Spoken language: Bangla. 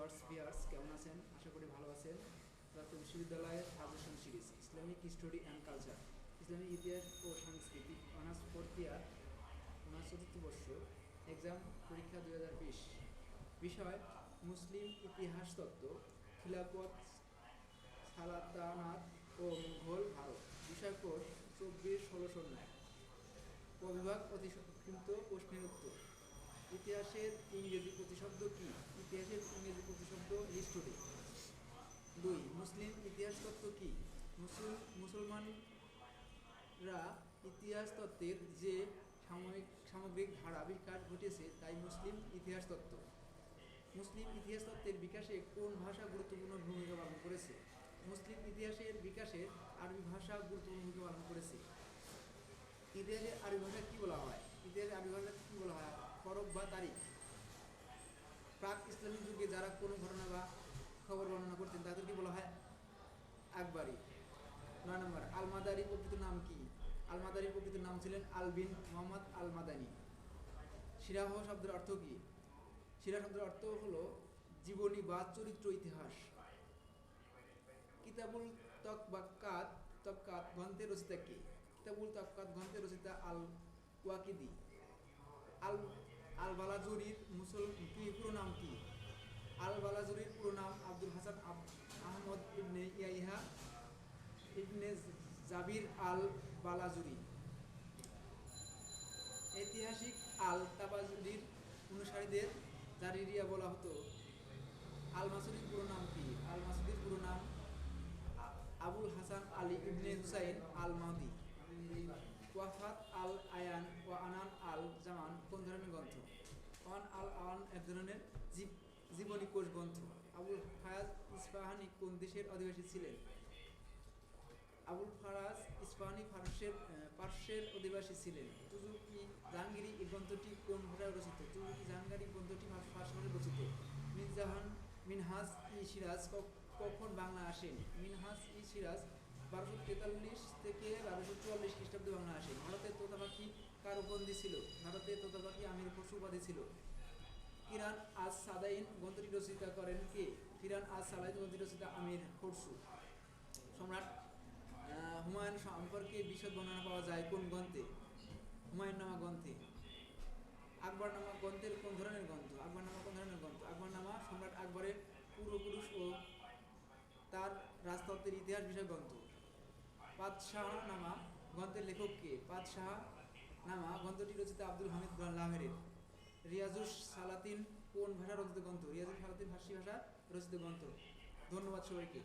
ভিউয়ার্স ভিউয়ার্স, কেমন আছেন? আশা করি ভালো আছেন। জাতীয় বিশ্ববিদ্যালয়ের suggestion series, Islamic history and culture, Islamic ইতিহাস ও সংস্কৃতি, অনার্স ফোর্থ ইয়ার, অনার্স চতুর্থ বর্ষ, এক্সাম পরীক্ষা দুই হাজার বিশ। বিষয়, মুসলিম ইতিহাস তত্ত্ব, খিলাফত, সালাতানাত ও মুঘল ভারত। বিষয় কোড চব্বিশ ষোলোশো নয় প্রবিভাগ অতি সংক্ষিপ্ত প্রশ্নের উত্তর। ইতিহাসের ইংরেজি প্রতিশব্দ কি? ইতিহাসের ইংরেজি প্রতিশব্দ হিস্টোরি। দুই, মুসলিম ইতিহাস তত্ত্ব কি? মুসলিম মুসলমানরা ইতিহাস তত্ত্বের যে সাময়িক, সামগ্রিক ধারা বিকাশ ঘটেছে, তাই মুসলিম ইতিহাস তত্ত্ব। মুসলিম ইতিহাস তত্ত্বের বিকাশে কোন ভাষা গুরুত্বপূর্ণ ভূমিকা পালন করেছে? মুসলিম ইতিহাসের বিকাশে আরবি ভাষা গুরুত্বপূর্ণ ভূমিকা পালন করেছে। ইতিহাসের আরবি ভাষা কী বলা হয়? ইতিহাসের আরবি ভাষা কী বলা হয়? ফরক বা তারিখ। প্রাক ইসলামিক যুগে যারা কোনো ঘটনা বা খবর বর্ণনা করতেন, তাদেরকে বলা হয় আকবরী। নয় নম্বর, আলমাদারি প্রকৃত নাম কি? আলমাদারির প্রকৃত নাম ছিলেন আলবিন মোহাম্মদ আল মাদানি শিরাহ শব্দের অর্থ কি? শিরা শব্দের অর্থ হলো জীবনী বা চরিত্র ইতিহাস। কিতাবুল তক তকবাক্কাত তক্কাত গ্রন্থের রচিতা কে? কিতাবুল তক্কাত গ্রন্থের রচিতা আল ওয়াকিদি বালাজুরির মুসল পুরো নাম কি? আল বালাজুরির পুরো নাম আব্দুল হাসান আহমদ ইবনে ইয়াইহা ইবনে জাবির আল বালাজুরি ঐতিহাসিক আল তাবাজুরির অনুসারীদের জারিরিয়া বলা হতো। আল মাসুদির পুরো নাম কি? আল মাসুদির পুরো নাম আবুল হাসান আলী ইবনে হুসাইন আল মাদি ওয়াফাত আল আয়ান ও আনান আল জামান কোন ধরনের গ্রন্থ? ওয়ান আল আওয়ান এক ধরনের জীবনী কোষ গ্রন্থ। আবুল ফায়াজ ইস্পাহানি কোন দেশের অধিবাসী ছিলেন? আবুল ফারাজ ইস্পাহানি ফার্সের পার্শ্বের অধিবাসী ছিলেন। তুজুকি জাহাঙ্গীরি এই গ্রন্থটি কোন ভাষায় রচিত? তুজুকি জাহাঙ্গীরি গ্রন্থটি ফার্স- রচিত। মির্জাহান মিনহাজ ই সিরাজ কখন বাংলা আসেন মিনহাজ ই সিরাজ বারোশো তেতাল্লিশ থেকে বারোশো চুয়াল্লিশ খ্রিস্টাব্দে বাংলা আসেন ভারতের তোতা পাখি কার উপন্দি ছিল। ভারতের তোতা আমির খসরু উপাধি ছিল। কিরান আজ সাদাইন গ্রন্থটি রচিতা করেন কে? কিরান আজ সালাইন গ্রন্থটি রচিতা আমির খরসু সম্রাট হুমায়ুন সম্পর্কে বিশদ বর্ণনা পাওয়া যায় কোন গ্রন্থে? হুমায়ুন নামা গ্রন্থে। আকবর নামা গ্রন্থের কোন ধরনের গ্রন্থ? আকবর নামা কোন ধরনের গ্রন্থ? আকবর নামা সম্রাট আকবরের পূর্বপুরুষ ও তার রাজতত্ত্বের ইতিহাস বিষয় গ্রন্থ। পাতশাহ নামা গ্রন্থের লেখক কে? পাতশাহ নামা গ্রন্থটি রচিত আব্দুল হামিদ লাহেরের রিয়াজুস সালাতিন কোন ভাষা রচিত গ্রন্থ? রিয়াজুস সালাতিন ফার্সি ভাষা রচিত গ্রন্থ। ধন্যবাদ সবাইকে।